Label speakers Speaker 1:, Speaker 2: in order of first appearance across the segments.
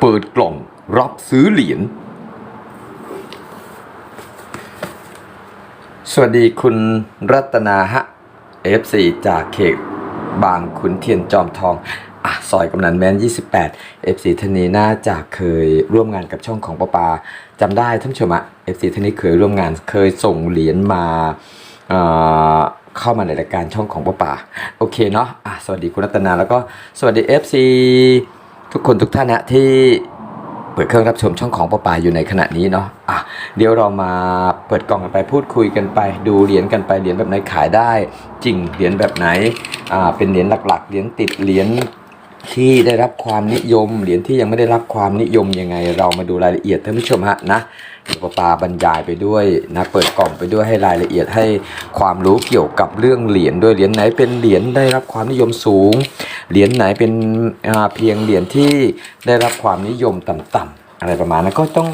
Speaker 1: เปิดกล่องรับซื้อเหรียญ สวัสดีคุณรัตนาฮะ F4 จากเขตบางขุนเทียนจอมทองอะซอยกำนันแมน 28 F4 ท่านนี้น่าจะเคยร่วมงานกับช่องของป้าปาจำได้ท่านชมอะ F4 ท่านนี้เคยร่วมงานเคยส่งเหรียญมาเเข้ามาในรายการช่องของป้าปาโอเคเนาะอะสวัสดีคุณรัตนาแล้วก็สวัสดี FC ทุกคนทุกท่านนะที่เปิดเครื่องรับชมช่องของป้าปาอยู่ในขณะนี้เนาะอะเดี๋ยวเรามาเปิดกล่องกันไปพูดคุยกันไป ดูเหรียญกันไปเหรียญแบบไหนขายได้ จริงเหรียญแบบไหนอ่าเป็นเหรียญหลักๆเหรียญติดเหรียญที่ได้รับความนิยมเหรียญที่ยังไม่ได้รับความนิยมยังไง เรามาดูรายละเอียดท่านผู้ชมฮะนะเดี๋ยวป้าปาบรรยายไปด้วยนะเปิดกล่องไปด้วยให้รายละเอียดให้ความรู้เกี่ยวกับเรื่องเหรียญด้วยเหรียญไหนเป็นเหรียญได้รับความนิยมสูง เหรียญไหนเป็นเพียงเหรียญที่ได้รับความนิยมต่ำๆอะไรประมาณนั้นก็ต้อง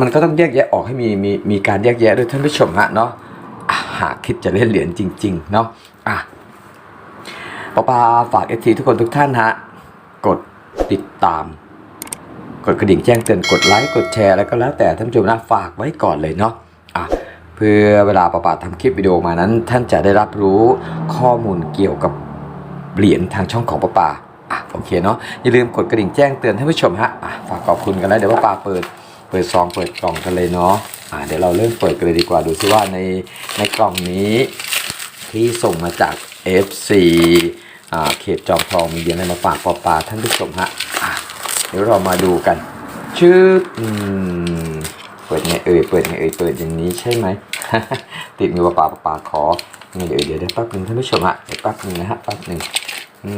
Speaker 1: มันก็ต้องแยกแยะออกให้มีมีมีการแยกแยะด้วยท่านผู้ชมฮะเนาะหากคิดจะเล่นเหรียญจริง ๆ เนาะอะปอปาฝากเอทีทุกคนทุกท่านฮะกดติดตาม กดกระดิ่งแจ้งเตือนกดไลค์กดแชร์แล้วก็แล้วแต่ท่านผู้ชมนะฝากไว้ก่อนเลยเนาะอะเพื่อเวลาปะปาทำคลิปวิดีโอมานั้น ท่านจะได้รับรู้ข้อมูลเกี่ยวกับ เหรียญทางช่องของปะปาอะโอเคเนาะอย่าลืมกดกระดิ่งแจ้งเตือนท่านผู้ชมฮะอะฝากขอบคุณกันแล้วเดี๋ยวปะปาเปิด เปิดซองเปิดกล่องกันเลยเนาะอะเดี๋ยวเราเริ่มเปิดกันเลยดีกว่าดูซิว่าในในกล่องนี้ ที่ส่งมาจาก FC อ่าเขตจอมทองมีเหรียญอะไรมาฝากปอปาท่านผู้ชมฮะอะเดี๋ยวเรามาดูกัน ชื่ออืมเปิดไงเอ่ยเปิดไงเอ่ยเปิดอย่างนี้ใช่ไหมติดมือปะปาปะปาขอไงเอ่ยเดี๋ยวเดี๋ยวแป๊บหนึงท่านผู้ชมฮะเดี๋ยวแป๊บหนึงนะฮะแป๊บหนึง อื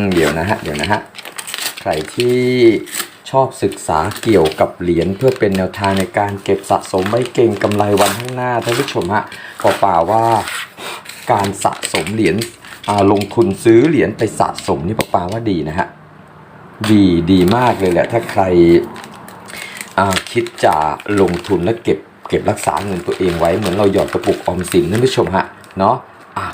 Speaker 1: มเดี๋ยวนะฮะเดี๋ยวนะฮะใครที่ชอบศึกษาเกี่ยวกับเหรียญเพื่อเป็นแนวทางในการเก็บสะสมไว้เก่งกำไรวันข้างหน้าท่านผู้ชมฮะปอปาว่าการสะสมเหรียญอาลงทุนซื้อเหรียญไปสะสมนี่ปะปาว่าดีนะฮะดีดีมากเลยแหละ ถ้าใครอาคิดจะลงทุนและเก็บเก็บรักษาเงินตัวเองไว้เหมือนเราหยอดกระปุกออมสินท่านผู้ชมฮะเนาะอะ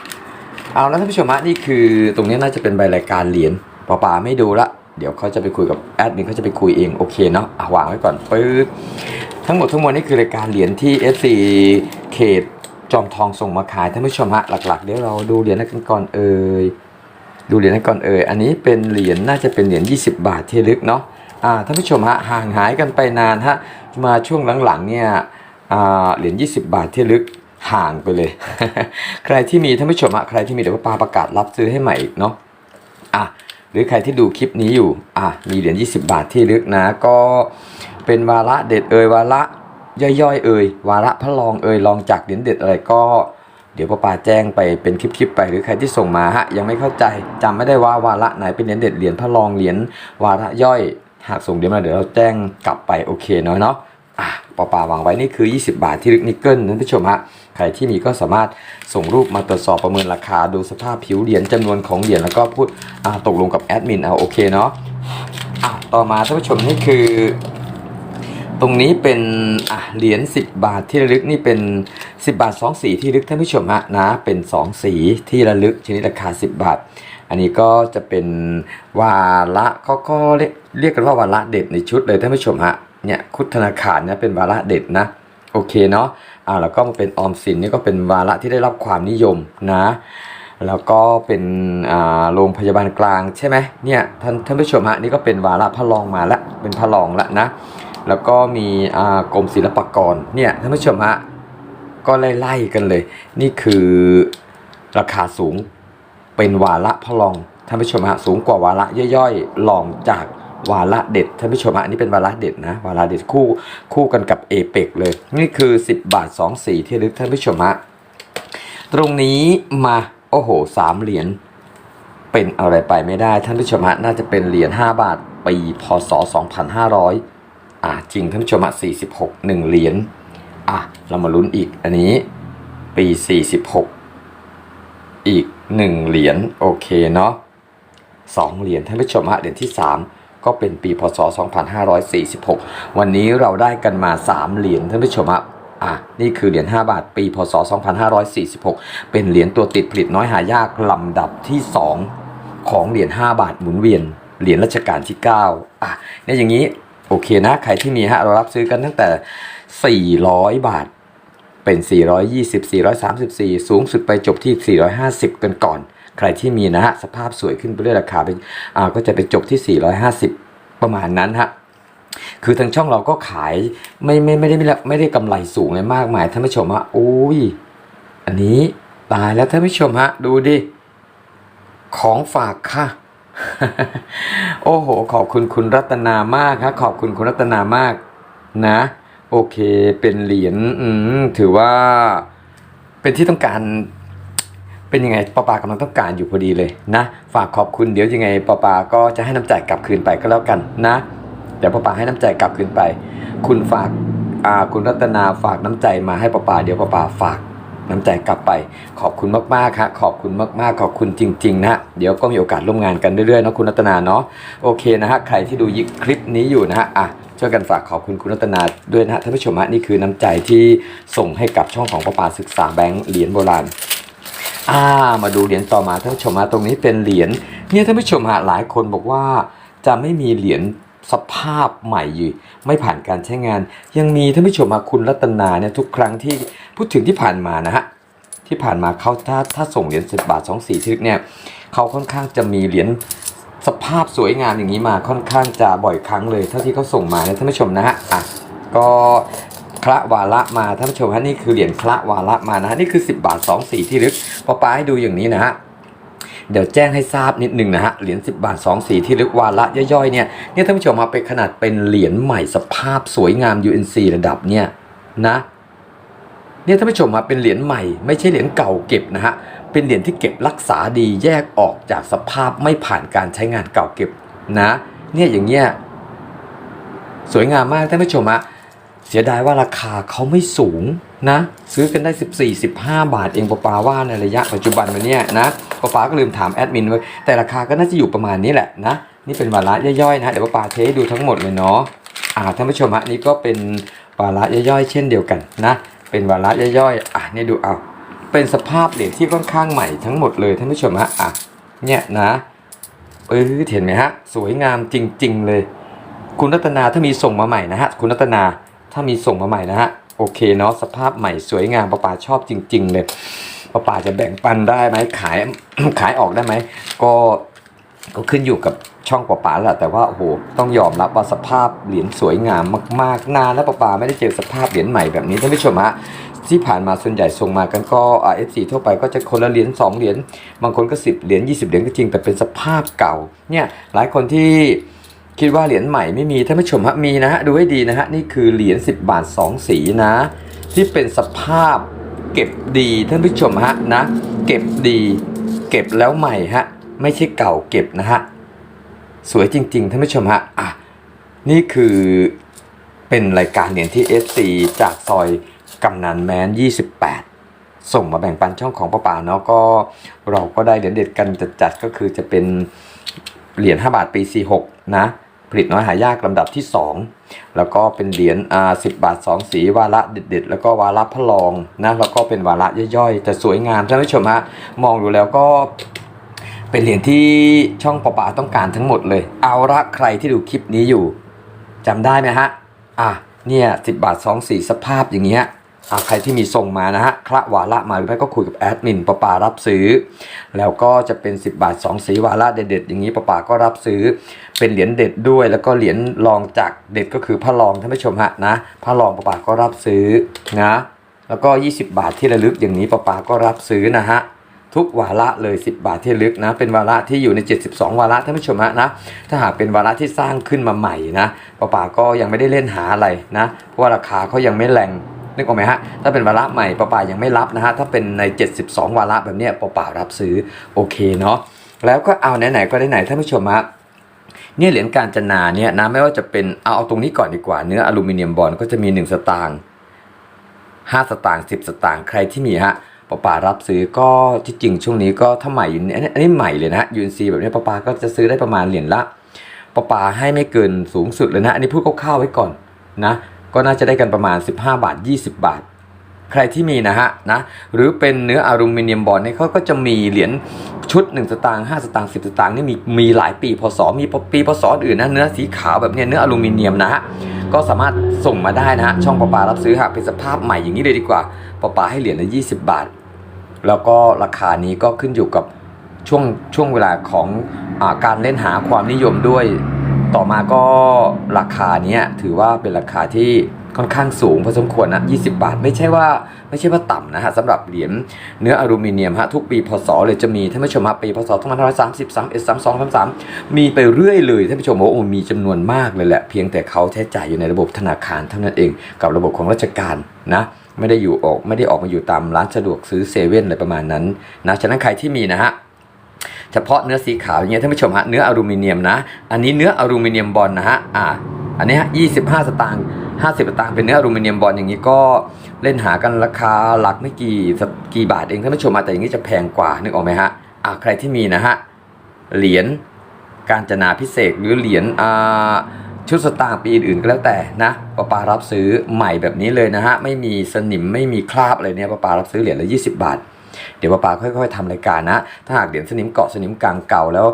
Speaker 1: เอาแล้วท่านผู้ชมฮะนี่คือตรงนี้น่าจะเป็นใบรายการเหรียญปอปาไม่ดูละเดี๋ยวเขาจะไปคุยกับแอดมินเขาจะไปคุยเองโอเคเนาะอะวางไว้ก่อนปึ๊บทั้งหมดทั้งมวลนี่คือรายการเหรียญที่ FC เขตจอมทองส่งมาขายท่านผู้ชมฮะหลักๆเดี๋ยวเราดูเหรียญกันก่อนเอ่ยดูเหรียญกันก่อนเอ่ยอันนี้เป็นเหรียญน่าจะเป็นเหรียญ20 บาทที่ลึกเนาะอ่าท่านผู้ชมฮะห่างหายกันไปนานฮะมาช่วงหลังๆเนี่ยอ่าเหรียญ20 บาทที่ลึก ห่างไปเลย ใครที่มีท่านผู้ชมฮะใครที่มีเดี๋ยวป้าประกาศรับซื้อให้ใหม่อีกเนาะอะหรือใครที่ดูคลิปนี้อยู่อะมีเหรียญ20 บาทที่ลึกนะ ก็เป็นวาระเด็ดเอ่ยวาระย่อยๆ เอ่ยวาระพระรองเอ่ยรองจากเหรียญเด็ดอะไรก็เดี๋ยวป้าปาแจ้งไปเป็นคลิปๆไปหรือใครที่ส่งมาฮะยังไม่เข้าใจจำไม่ได้ว่าวาระไหนเป็นเหรียญเด็ดเหรียญพระรองเหรียญวาระย่อย หากส่งเดี๋ยวมาเดี๋ยวเราแจ้งกลับไปโอเคเนาะเนาะ ป้าปาวางไว้นี่คือ 20 บาทที่ลึกนิกเกิลท่านผู้ชมฮะใครที่มีก็สามารถส่งรูปมาตรวจสอบประเมินราคาดูสภาพผิวเหรียญจำนวนของเหรียญแล้วก็พูดตกลงกับแอดมินเอาโอเคเนาะอะต่อมาท่านผู้ชมนี่คือ ตรงนี้เป็นอะเหรียญ10 บาทที่ระลึกนี่เป็น 10 บาท 2 สีที่ลึกท่านผู้ชมฮะนะเป็น 2 สีที่ระลึกชนิดราคา 10 บาท อันนี้ก็จะเป็นวาระก็ก็เรียกกันว่าวาระเด็ดในชุดเลยท่านผู้ชมฮะ เนี่ยคุธนาคารเนี่ยเป็นวาระเด็ดนะโอเคเนาะอ่าแล้วก็มาเป็นออมสินนี่ก็เป็นวาระที่ได้รับความนิยมนะ แล้วก็เป็นอ่าโรงพยาบาลกลางใช่ไหมเนี่ยท่านท่านผู้ชมฮะนี่ก็เป็นวาระพระรองมาแล้วเป็นพระรองแล้วนะ แล้วก็มีอ่ากรมศิลปากรเนี่ยท่านผู้ชมฮะก็ไล่ๆกันเลย นี่คือราคาสูงเป็นวาระพระรองท่านผู้ชมฮะสูงกว่าวาระย่อยๆรองจาก วาระเด็ดท่านผู้ชมฮะอันนี้เป็นวาระเด็ดนะวาระเด็ดคู่คู่กันกับเอเปกเลย นี่คือ 10 บาท 2 สีที่ระลึกท่านผู้ชมฮะตรงนี้มาโอ้โหสามเหรียญเป็นอะไรไปไม่ได้ท่านผู้ชมฮะน่าจะเป็นเหรียญ5บาทปีพศ 2500 อะจริงท่านผู้ชมฮะ46 1 เหรียญอะเรามาลุ้นอีกอันนี้ปี 46 อีก 1 เหรียญโอเคเนาะ2เหรียญท่านผู้ชมฮะเหรียญที่ 3 ก็เป็นปีพศ 2546 วันนี้เราได้กันมา 3 เหรียญท่านผู้ชมฮะอะนี่คือเหรียญ5บาทปีพศ 2546 เป็นเหรียญตัวติดผลิตน้อยหายากลำดับที่ 2 ของเหรียญ5บาทหมุนเวียนเหรียญรัชกาลที่ 9 อะเนี่ยอย่างนี้โอเคนะ ใครที่มีฮะเรารับซื้อกันตั้งแต่ 400 บาทเป็น 420 434 สูงสุดไปจบที่ 450 กันก่อน ใครที่มีนะฮะสภาพสวยขึ้นไปเรื่อยราคาไปอ่าก็จะไปจบที่ 450 ประมาณนั้นฮะคือทางช่องเราก็ขายไม่ไม่ไม่ได้ไม่ได้ไม่ได้กำไรสูงเลยมากมายท่านผู้ชมฮะโอ้ยอันนี้ตายแล้วท่านผู้ชมฮะดูดิของฝากค่ะ โอ้โห ขอบคุณคุณรัตนามากครับขอบคุณคุณรัตนามากนะ โอเคเป็นเหรียญถือว่าเป็นที่ต้องการ เป็นยังไงปาปากำลังต้องการอยู่พอดีเลยนะ ฝากขอบคุณเดี๋ยวยังไงปาปาก็จะให้น้ำใจกลับคืนไปก็แล้วกันนะ เดี๋ยวปาปาให้น้ำใจกลับคืนไป คุณฝากอ่าคุณรัตนาฝากน้ำใจมาให้ปาปาเดี๋ยวปาปาฝากน้ำใจกลับไป ขอบคุณมากๆครับขอบคุณมากๆ ขอบคุณจริง ๆ นะเดี๋ยวก็มีโอกาสร่วมงานกันเรื่อยๆเนาะคุณรัตนาเนาะโอเคนะฮะใครที่ดูยิคลิปนี้อยู่นะฮะอะช่วยกันฝากขอบคุณคุณรัตนาด้วยนะฮะท่านผู้ชมฮะนี่คือน้ำใจที่ส่งให้กับช่องของปาปาศึกษาแบงค์เหรียญโบราณ อ่ามาดูเหรียญต่อมาท่านผู้ชมฮะตรงนี้เป็นเหรียญเนี่ยท่านผู้ชมฮะหลายคนบอกว่าจะไม่มีเหรียญสภาพใหม่อยู่ไม่ผ่านการใช้งาน ยังมีท่านผู้ชมฮะคุณรัตนาเนี่ยทุกครั้งที่พูดถึงที่ผ่านมานะฮะที่ผ่านมาเขาถ้าถ้าส่งเหรียญสิบบาทสองสี่ทึกเนี่ยเขาค่อนข้างจะมีเหรียญสภาพสวยงามอย่างนี้มาค่อนข้างจะบ่อยครั้งเลย เท่าที่เขาส่งมาเนะท่านผู้ชมนะฮะอะก็ คละวาระมาท่านผู้ชมฮะนี่คือเหรียญคละวาระมานะฮะนี่คือ 10 บาท 2 สีที่ลึกพอป้าให้ดูอย่างนี้นะฮะเดี๋ยวแจ้งให้ทราบนิดหนึ่งนะฮะ เหรียญ10 บาท 2 สีที่ลึกวาระย่อยๆเนี่ยเนี่ยท่านผู้ชมมาเป็นขนาดเป็นเหรียญใหม่สภาพสวยงาม UNC ระดับเนี่ยนะเนี่ยท่านผู้ชมมาเป็นเหรียญใหม่ไม่ใช่เหรียญเก่าเก็บนะฮะเป็นเหรียญที่เก็บรักษาดีแยกออกจากสภาพไม่ผ่านการใช้งานเก่าเก็บนะ เนี่ยอย่างเงี้ยสวยงามมากท่านผู้ชมฮะ เสียดายว่าราคาเขาไม่สูงนะ ซื้อกันได้ 14 15 บาทเองปะปาว่าในระยะปัจจุบันวันเนี้ยนะปะปาก็ลืมถามแอดมินไว้แต่ราคาก็น่าจะอยู่ประมาณนี้แหละนะนี่เป็นวาระย่อยๆนะเดี๋ยวปะปาเทให้ดูทั้งหมดเลยเนาะอ่าท่านผู้ชมฮะนี่ก็เป็นวาระย่อยๆ เช่นเดียวกันนะ เป็นวาระย่อยๆอะนี่ดูเอาเป็นสภาพเหรียญที่ค่อนข้างใหม่ทั้งหมดเลยท่านผู้ชมฮะอะเนี่ยนะเออเห็นไหมฮะ สวยงามจริง ๆ เลย คุณรัตนาถ้ามีส่งมาใหม่นะฮะ คุณรัตนา ถ้ามีส่งมาใหม่นะฮะโอเคเนาะสภาพใหม่สวยงามป้าป๋าชอบจริง ๆ เลยป้าป๋าจะแบ่งปันได้ไหมขายขายออกได้ไหมก็ก็ขึ้นอยู่กับช่องป้าป๋าแหละแต่ว่าโอ้โหต้องยอมรับว่าสภาพเหรียญสวยงามมากๆนานแล้วป้าป๋าไม่ได้เจอสภาพเหรียญใหม่แบบนี้ท่านผู้ชมฮะที่ผ่านมาส่วนใหญ่ส่งมากันก็เอฟซีทั่วไปก็จะคนละเหรียญสองเหรียญบางคนก็สิบเหรียญยี่สิบเหรียญก็จริงแต่เป็นสภาพเก่าเนี่ยหลายคนที่ คิดว่าเหรียญใหม่ไม่มีท่านผู้ชมฮะมีนะฮะดูให้ดีนะฮะนี่คือเหรียญ10 บาท 2 สีนะ ที่เป็นสภาพเก็บดีท่านผู้ชมฮะนะ เก็บดี เก็บแล้วใหม่ฮะไม่ใช่เก่าเก็บนะฮะสวยจริง ๆท่านผู้ชมฮะอะนี่คือเป็นรายการเหรียญที่ SC จากซอยกำนันแมน 28ส่งมาแบ่งปันช่องของป้าป่าเนาะก็เราก็ได้เหรียญเด็ดกันจัดๆก็คือจะเป็นเหรียญ5บาทปี 46 นะ ผลิตน้อยหายากลำดับที่ 2 แล้วก็เป็นเหรียญอ่า10บาท 2 สี วาระเด็ด ๆ แล้วก็วาระพระรองนะแล้วก็เป็นวาระย่อยๆ แต่สวยงามท่านผู้ชมฮะมองดูแล้วก็เป็นเหรียญที่ช่องปปาต้องการทั้งหมดเลย เอาละใครที่ดูคลิปนี้อยู่จำได้ไหมฮะอะเนี่ย10บาท2สีสภาพอย่างเงี้ย ใครที่มีส่งมานะฮะคละวาระมาหรือไม่ก็คุยกับแอดมินปะปารับซื้อ แล้วก็จะเป็น 10 บาท 2 สีวาระเด็ดๆอย่างนี้ปะปาก็รับซื้อ เป็นเหรียญเด็ดด้วย แล้วก็เหรียญรองจากเด็ดก็คือพระรองท่านผู้ชมฮะนะพระรองปะปาก็รับซื้อนะแล้วก็ 20 บาทที่ระลึกอย่างนี้ปะปาก็รับซื้อนะฮะทุกวาระเลย 10 บาทที่ลึกนะ เป็นวาระที่อยู่ใน 72 วาระท่านผู้ชมฮะนะ ถ้าหากเป็นวาระที่สร้างขึ้นมาใหม่นะป้าป๋าก็ยังไม่ได้เล่นหาอะไรนะ เพราะว่าราคาเขายังไม่แรง นึกออกไหมฮะ ถ้าเป็นวาระใหม่ปปายังไม่รับนะฮะ ถ้าเป็นใน 72 วาระแบบเนี้ยป้าป๋ารับซื้อโอเคเนาะ แล้วก็เอาไหนๆก็ได้ไหนท่านผู้ชมฮะเนี่ยเหรียญการจนาเนี่ยนะไม่ว่าจะเป็นเอาเอาตรงนี้ก่อนดีกว่าเนื้ออลูมิเนียมบอลก็จะมี 1 สตางค์5สตางค์10 สตางค์ใครที่มีฮะปป่ารับซื้อก็ที่จริงช่วงนี้ก็ถ้าใหม่อยู่อันนี้อันนี้ใหม่เลยนะยูนซีแบบนี้ปป่าก็จะซื้อได้ประมาณเหรียญละป้าป่าให้ไม่เกินสูงสุดเลยนะ อันนี้พูดคร่าวๆไว้ก่อนนะ ก็น่าจะได้กันประมาณ 15 บาท 20 บาท ใครที่มีนะฮะนะหรือเป็นเนื้ออลูมิเนียมบอลเนี่ยเขาก็จะมีเหรียญชุด 1 สตางค์5สตางค์10 สตางค์นี่มีมีหลายปีพศมีปีพศอื่นนะเนื้อสีขาวแบบเนี้ยเนื้ออลูมิเนียมนะฮะก็สามารถส่งมาได้นะฮะช่องประปารับซื้อหากเป็นสภาพใหม่อย่างนี้เลยดีกว่าประปาให้เหรียญละ20 บาท แล้วก็ราคานี้ก็ขึ้นอยู่กับช่วงช่วงเวลาของอการเล่นหาความนิยมด้วย ต่อมาก็ราคาเนี้ยถือว่าเป็นราคาที่ค่อนข้างสูงพอสมควรนะ 20 บาท ไม่ใช่ว่าไม่ใช่ว่าต่ำนะฮะสำหรับเหรียญเนื้ออลูมิเนียมฮะทุกปีพศเลยจะมีท่านผู้ชมฮะปีพศ2530 31 32 33 มีไปเรื่อยเลยท่านผู้ชมบอกว่าโอ้มีจำนวนมากเลยแหละ เพียงแต่เขาใช้จ่ายอยู่ในระบบธนาคารเท่านั้นเองกับระบบของราชการนะไม่ได้อยู่ออกไม่ได้ออกมาอยู่ตามร้านสะดวกซื้อเซเว่นอะไรประมาณนั้นนะฉะนั้นใครที่มีนะฮะ เฉพาะเนื้อสีขาวอย่างเงี้ยท่านผู้ชมฮะเนื้ออลูมิเนียมนะ อันนี้เนื้ออลูมิเนียมบอลนะฮะอ่าอันนี้ฮะ25สตางค์50สตางค์เป็นเนื้ออลูมิเนียมบอลอย่างนี้ก็เล่นหากันราคาหลักไม่กี่สักกี่บาทเองท่านผู้ชมมาแต่อย่างนี้จะแพงกว่านึกออกไหมฮะอ่าใครที่มีนะฮะเหรียญการจนาพิเศษหรือเหรียญอ่าชุดสตางค์ปีอื่นก็แล้วแต่นะป้าปารับซื้อใหม่แบบนี้เลยนะฮะไม่มีสนิมไม่มีคราบอะไรเนี่ยป้าปารับซื้อเหรียญละ20 บาท เดี๋ยวป้าปาค่อย ๆทำรายการนะ ถ้าหากเหรียญสนิมเกาะสนิมกลางเก่าแล้ว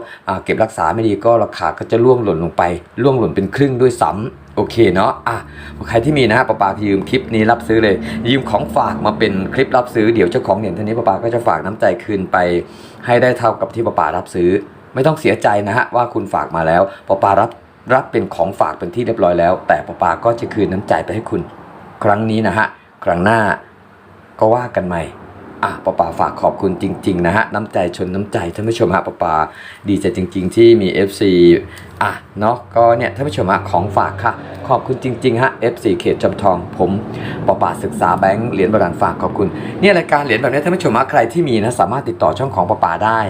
Speaker 1: เก็บรักษาไม่ดีก็ราคาก็จะร่วงหล่นลงไปร่วงหล่นเป็นครึ่งด้วยซ้ำโอเคเนาะอะใครที่มีนะป้าปายืมคลิปนี้รับซื้อเลย ยืมของฝากมาเป็นคลิปรับซื้อเดี๋ยวเจ้าของเหรียญท่านนี้ป้าปาก็จะฝากน้ำใจคืนไป ให้ได้เท่ากับที่ป้าปารับซื้อ ไม่ต้องเสียใจนะฮะว่าคุณฝากมาแล้วป้าปารับรับเป็นของฝากเป็นที่เรียบร้อยแล้ว แต่ป้าปาก็จะคืนน้ำใจไปให้คุณ ครั้งนี้นะฮะครั้งหน้าก็ว่ากันใหม่ อะป้าป่าฝากขอบคุณจริง ๆ นะฮะ น้ำใจชนน้ำใจท่านผู้ชมฮะป้าป่าดีใจจริง ๆ ที่มี FC อะเนาะก็เนี่ยท่านผู้ชมฮะของฝากค่ะ ขอบคุณจริง ๆ ฮะ FC เขตจำทอง ผมป้าป่าศึกษาแบงค์เหรียญโบราณฝากขอบคุณ เนี่ยรายการเหรียญแบบนี้ท่านผู้ชมฮะใครที่มีนะสามารถติดต่อช่องของป้าป่าได้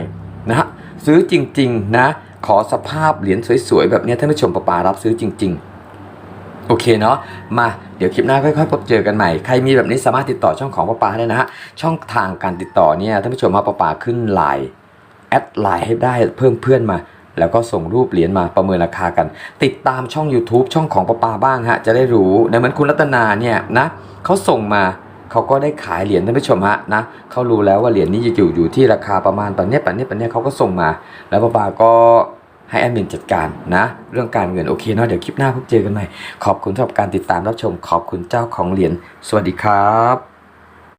Speaker 1: นะฮะซื้อจริง ๆ นะ ขอสภาพเหรียญสวยๆแบบเนี้ยท่านผู้ชมป้าป่ารับซื้อจริง ๆ โอเคเนาะมาเดี๋ยวคลิปหน้าค่อยๆพบเจอกันใหม่ ใครมีแบบนี้สามารถติดต่อช่องของป้าปาได้นะฮะช่องทางการติดต่อเนี่ยท่านผู้ชมมาป้าปาขึ้นไลน์แอดไลน์ให้ได้เพิ่มเพื่อนมา แล้วก็ส่งรูปเหรียญมาประเมินราคากัน ติดตามช่อง YouTube ช่องของป้าปาบ้างฮะจะได้รู้นะเหมือนคุณรัตนาเนี่ยนะเขาส่งมาเขาก็ได้ขายเหรียญท่านผู้ชมฮะนะเขารู้แล้วว่าเหรียญนี้อยู่อยู่ที่ราคาประมาณปันเนี้ยปันเนี้ยปันเนี้ยเขาก็ส่งมา แล้วป้าปาก็ ให้แอดมินจัดการนะ เรื่องการเงินโอเคเนาะเดี๋ยวคลิปหน้าพบเจอกันใหม่ ขอบคุณสำหรับการติดตามรับชมขอบคุณเจ้าของเหรียญสวัสดีครับ